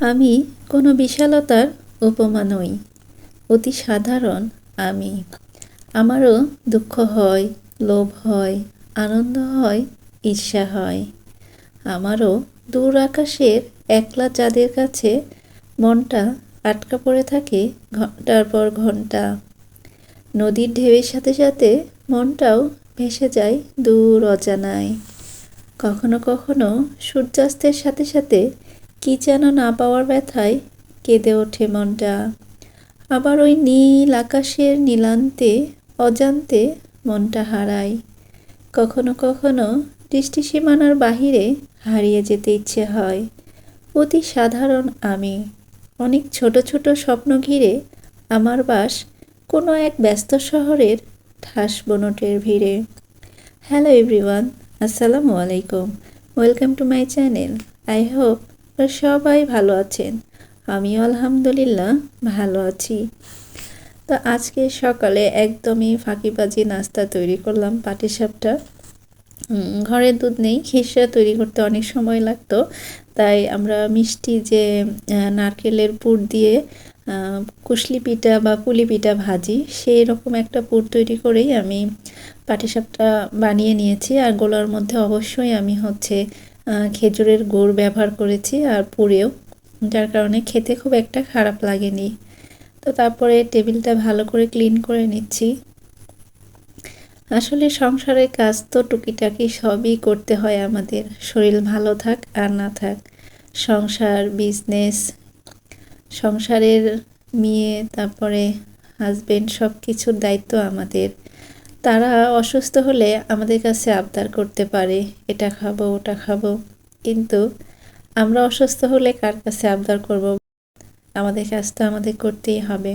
আমি কোনো বিশালতার উপমা নই, অতি সাধারণ আমি। আমারও দুঃখ হয়, লোভ হয়, আনন্দ হয়, ঈর্ষা হয়। আমারও দূর আকাশের একলা চাঁদের কাছে মনটা আটকা পড়ে থাকে ঘণ্টার পর ঘণ্টা। নদীর ঢেউয়ের সাথে সাথে মনটাও ভেসে যায় দূর অজানায়। কখনো কখনো সূর্যাস্তের সাথে সাথে কি যেন না পাওয়ার ব্যথায় কেঁদে ওঠে মনটা। আবার ওই নীল আকাশের নীলান্তে, অজান্তে মনটা হারায়। কখনো কখনো দৃষ্টি সীমানার বাহিরে হারিয়ে যেতে ইচ্ছে হয়। অতি সাধারণ আমি। অনেক ছোট ছোট স্বপ্ন ঘিরে আমার বাস কোনো এক ব্যস্ত শহরের ঠাস বনটের ভিড়ে। হ্যালো এভরিওয়ান, আসসালামু আলাইকুম। Welcome to my channel. I hope সবাই ভালো আছেন? আমিও আলহামদুলিল্লাহ ভালো আছি। তো আজকে সকালে একদমই ফাঁকিবাজি নাস্তা তৈরি করলাম পাটিসাপটা ঘরের দুধ নেই খিসা তৈরি করতে অনেক সময় লাগতো। তাই আমরা মিষ্টি যে নারকেলের পুর দিয়ে কুশলি পিঠা বা পুলি পিঠা ভাজি, সেই রকম একটা পুর তৈরি করেই আমি পাটিসাপটা বানিয়ে নিয়েছি। আর গোলার মধ্যে অবশ্যই আমি হচ্ছে খেজুরের গুড় ব্যবহার করেছি আর পুরেও, যার কারণে খেতে খুব একটা খারাপ লাগেনি। তো তারপরে টেবিলটা ভালো করে ক্লিন করে নিচ্ছি। আসলে সংসারের কাজ তো টুকিটাকি সবই করতে হয় আমাদের। শরীর ভালো থাক আর না থাক, সংসার বিজনেস সংসারের মেয়ে, তারপরে হাজবেন্ড সব কিছুর দায়িত্ব আমাদের। তারা অসুস্থ হলে আমাদের কাছে আবদার করতে পারে, এটা খাব, ওটা খাব। কিন্তু আমরা অসুস্থ হলে কার কাছে আবদার করব? আমাদের কাজ তো আমাদের করতেই হবে।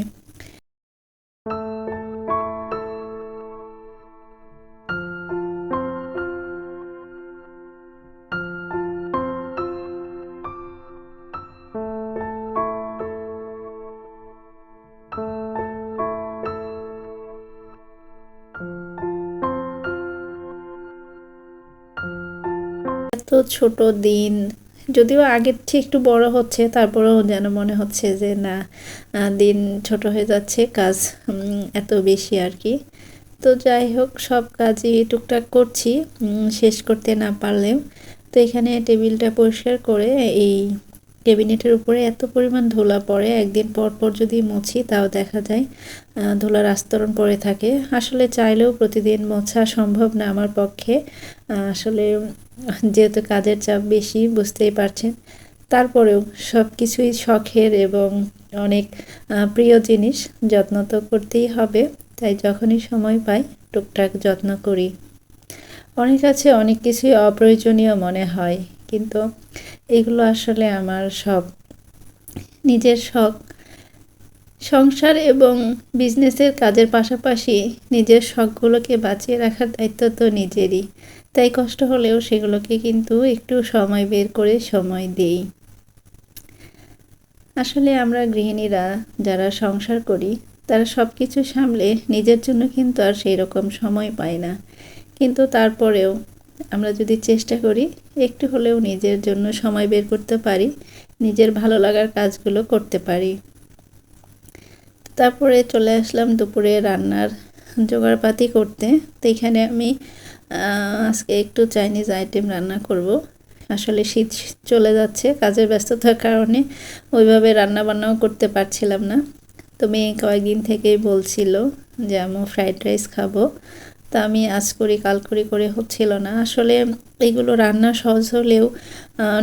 এত ছোট দিন। যদিও আগের চেয়ে একটু বড় হচ্ছে, তারপরেও যেন মনে হচ্ছে যে না দিন ছোট হয়ে যাচ্ছে, কাজ এত বেশি আর কি। তো যাই হোক, সব কাজই টুকটাক করছি শেষ করতে না পারলেও। তো এখানে টেবিলটা পরিষ্কার করে এই ক্যাবিনেটের উপরে এত পরিমাণ ধুলা পড়ে, একদিন পর পর যদি মুছি তাও দেখা যায় ধুলার আস্তরণ পড়ে থাকে। আসলে চাইলেও প্রতিদিন মোছা সম্ভব না আমার পক্ষে। আসলে যেহেতু কাজের চাপ বেশি, বুঝতেই পারছেন। তারপরেও সব কিছুই শখের এবং অনেক প্রিয় জিনিস, যত্ন তো করতেই হবে। তাই যখনই সময় পাই, টুকটাক যত্ন করি। অনেক আছে, অনেক কিছুই অপ্রয়োজনীয় মনে হয়। কিন্তু এগুলো আসলে আমার সব নিজের শখ। সংসার এবং বিজনেসের কাজের পাশাপাশি নিজের শখগুলোকে বাঁচিয়ে রাখার দায়িত্ব তো নিজেরই। তাই কষ্ট হলেও সেগুলোকে কিন্তু একটু সময় বের করে সময় দেই। আসলে আমরা গৃহিণীরা যারা সংসার করি, তারা সব কিছু সামলে নিজের জন্য কিন্তু আর সেই রকম সময় পায় না। কিন্তু তারপরেও আমরা যদি চেষ্টা করি, একটু হলেও নিজের জন্য সময় বের করতে পারি, নিজের ভালো লাগার কাজগুলো করতে পারি। তারপরে চলে আসলাম দুপুরে রান্নার জোগাড়পাতি করতে। তো এখানে আমি আজকে একটু চাইনিজ আইটেম রান্না করব। আসলে শীত চলে যাচ্ছে, কাজের ব্যস্ততার কারণে ওইভাবে রান্না বান্নাও করতে পারছিলাম না। তো মেয়ে কয়েকদিন থেকেই বলছিল যে আমি ফ্রাইড রাইস খাব। তা আমি আজ করি কাল করি করে হচ্ছিল না। আসলে এগুলো রান্না সহজ হলেও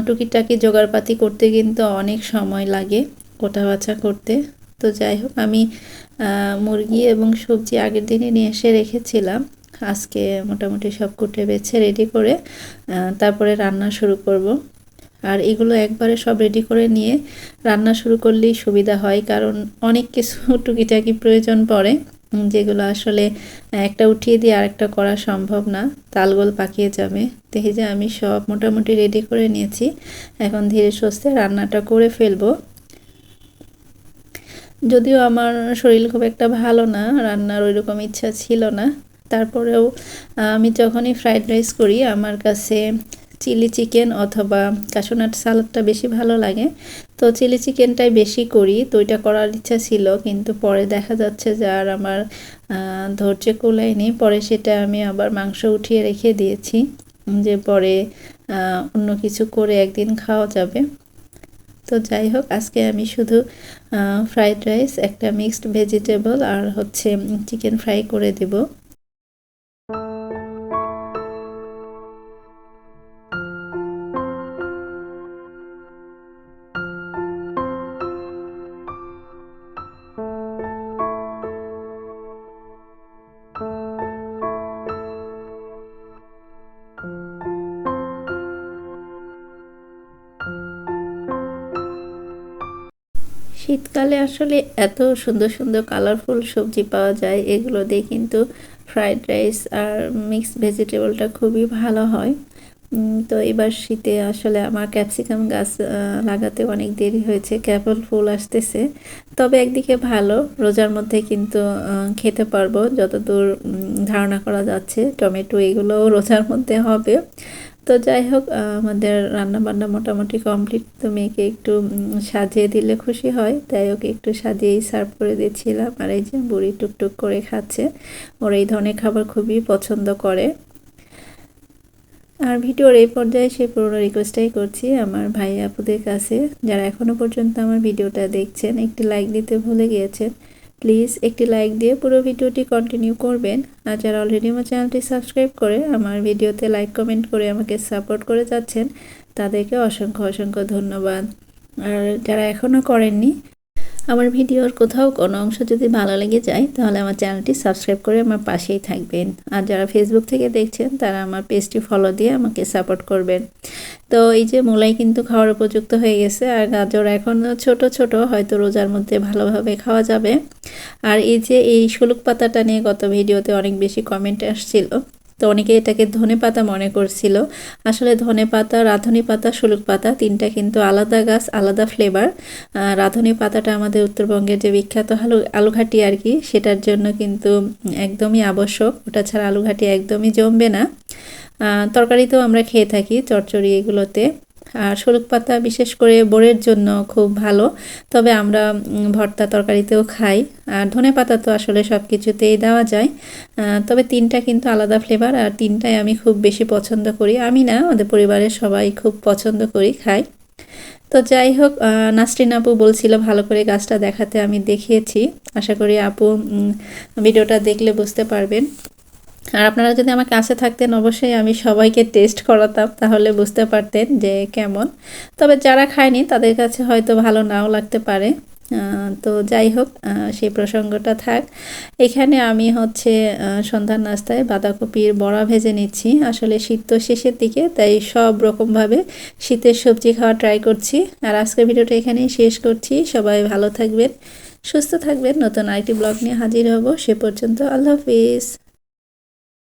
টুকিটাকি জোগাড়পাতি করতে কিন্তু অনেক সময় লাগে কোটা বাছা করতে। তো যাই হোক, আমি মুরগি এবং সবজি আগের দিনে নিয়ে এসে রেখেছিলাম। আজকে মোটামুটি সব কুটে বেছে রেডি করে তারপরে রান্না শুরু করব। আর এগুলো একবারে সব রেডি করে নিয়ে রান্না শুরু করলেই সুবিধা হয়, কারণ অনেক কিছু টুকিটাকি প্রয়োজন পড়ে। যেগুলো আসলে একটা উঠিয়ে দিয়ে আরেকটা করা সম্ভব না। তালগোল পাকিয়ে যাবে। দেখি যে আমি সব মোটামুটি রেডি করে নিয়েছি। এখন ধীরে সুস্থে রান্নাটা করে ফেলব। যদিও আমার শরীর খুব একটা ভালো না, রান্নার ওই রকম ইচ্ছা ছিল না। তারপরেও আমি যখনই ফ্রাইড রাইস করি, আমার কাছে চিলি চিকেন অথবা কাশোনাট সালাদটা বেশি ভালো লাগে। তো চিলি চিকেনটাই বেশি করি, তো ওইটা করার ইচ্ছা ছিল, কিন্তু পরে দেখা যাচ্ছে যে আর আমার ধৈর্য কুলায়নি। পরে সেটা আমি আবার মাংস উঠিয়ে রেখে দিয়েছি, যে পরে অন্য কিছু করে একদিন খাওয়া যাবে। তো যাই হোক, আজকে আমি শুধু ফ্রাইড রাইস, একটা মিক্সড ভেজিটেবল আর হচ্ছে চিকেন ফ্রাই করে দেবো। শীতকালে আসলে এত সুন্দর সুন্দর কালারফুল সবজি পাওয়া যায়, এগুলো দিয়ে কিন্তু ফ্রাইড রাইস আর মিক্সড ভেজিটেবলটা খুবই ভালো হয়। তো এবার শীতে আসলে আমার ক্যাপসিকাম গাছ লাগাতে অনেক দেরি হয়েছে, কেবল ফুল আসতেছে। তবে একদিকে ভালো, রোজার মধ্যে কিন্তু খেতে পারব, যতদূর ধারণা করা যাচ্ছে, টমেটো এগুলোও রোজার মধ্যে হবে। তো যাই হোক আমাদের রান্না বান্না মোটামুটি কমপ্লিট তো মেয়েকে একটু সাজিয়ে দিলে খুশি হয়। তাই ওকে একটু সাজিয়েই সার্ভ করে দিয়েছিলাম আর এই যে বুড়ি টুকটুক করে খাচ্ছে, ওর এই ধরনের খাবার খুবই পছন্দ করে। আর ভিডিওর এই পর্যায়ে সেই পুরোনো রিকোয়েস্টটাই করছি আমার ভাই আপুদের কাছে। যারা এখনও পর্যন্ত আমার ভিডিওটা দেখছেন, একটি লাইক দিতে ভুলে গিয়েছেন প্লিজ একটি লাইক দিয়ে পুরো ভিডিওটি কন্টিনিউ করবেন। আর যারা অলরেডি আমার চ্যানেলটি সাবস্ক্রাইব করে আমার ভিডিওতে লাইক কমেন্ট করে আমাকে সাপোর্ট করে যাচ্ছেন, তাদেরকে অসংখ্য অসংখ্য ধন্যবাদ। আর যারা এখনও করেননি আমার ভিডিওর কোথাও কোনো অংশ যদি ভালো লেগে যায়, তাহলে আমার চ্যানেলটি সাবস্ক্রাইব করে আমার পাশেই থাকবেন। আর যারা ফেসবুক থেকে দেখছেন, তারা আমার পেজটি ফলো দিয়ে আমাকে সাপোর্ট করবেন। তো এই যে মূলাই কিন্তু খাওয়ার উপযুক্ত হয়ে গেছে, আর গাজর এখন ছোট ছোট, হয়তো রোজার মধ্যে ভালোভাবে খাওয়া যাবে। আর এই যে এই শুলুক পাতাটা নিয়ে গত ভিডিওতে অনেক বেশি কমেন্ট আসছিল তো অনেকে এটাকে ধনে পাতা মনে করছিল। আসলে ধনে পাতা, রাঁধুনি পাতা শুলুক পাতা তিনটা কিন্তু আলাদা গাছ, আলাদা ফ্লেভার রাঁধুনি পাতাটা আমাদের উত্তরবঙ্গের যে বিখ্যাত আলু আলুঘাটি আর কি, সেটার জন্য কিন্তু একদমই আবশ্যক। ওটা ছাড়া আলুঘাটি একদমই জমবে না। তরকারিতেও আমরা খেয়ে থাকি চচ্চড়ি এগুলোতে। আর সরুক পাতা বিশেষ করে বোরের জন্য খুব ভালো। তবে আমরা ভর্তা তরকারিতেও খাই। আর ধনে পাতা তো আসলে সব কিছুতেই দেওয়া যায়। তবে তিনটা কিন্তু আলাদা ফ্লেভার আর তিনটাই আমি খুব বেশি পছন্দ করি। আমি না, আমাদের পরিবারের সবাই খুব পছন্দ করি, খাই। তো যাই হোক নাসরিন আপু বলছিল ভালো করে গাছটা দেখাতে আমি দেখিয়েছি। আশা করি আপু ভিডিওটা দেখলে বুঝতে পারবেন। আর আপনারা যদি আমার কাছে থাকতেন, অবশ্যই আমি সবাইকে টেস্ট করাতাম, তাহলে বুঝতে পারতেন যে কেমন। তবে যারা খায়নি, তাদের কাছে হয়তো ভালো নাও লাগতে পারে। তো যাই হোক সেই প্রসঙ্গটা থাক। এখানে আমি হচ্ছে সন্ধ্যার নাস্তায় বাঁধাকপির বড়া ভেজে নিচ্ছি। আসলে শীত তো শেষের দিকে, তাই সব রকমভাবে শীতের সবজি খাওয়া ট্রাই করছি। আর আজকের ভিডিওটা এখানেই শেষ করছি। সবাই ভালো থাকবেন, সুস্থ থাকবেন। নতুন আরেকটি ব্লগ নিয়ে হাজির হব। সে পর্যন্ত আল্লাহ হাফিজ।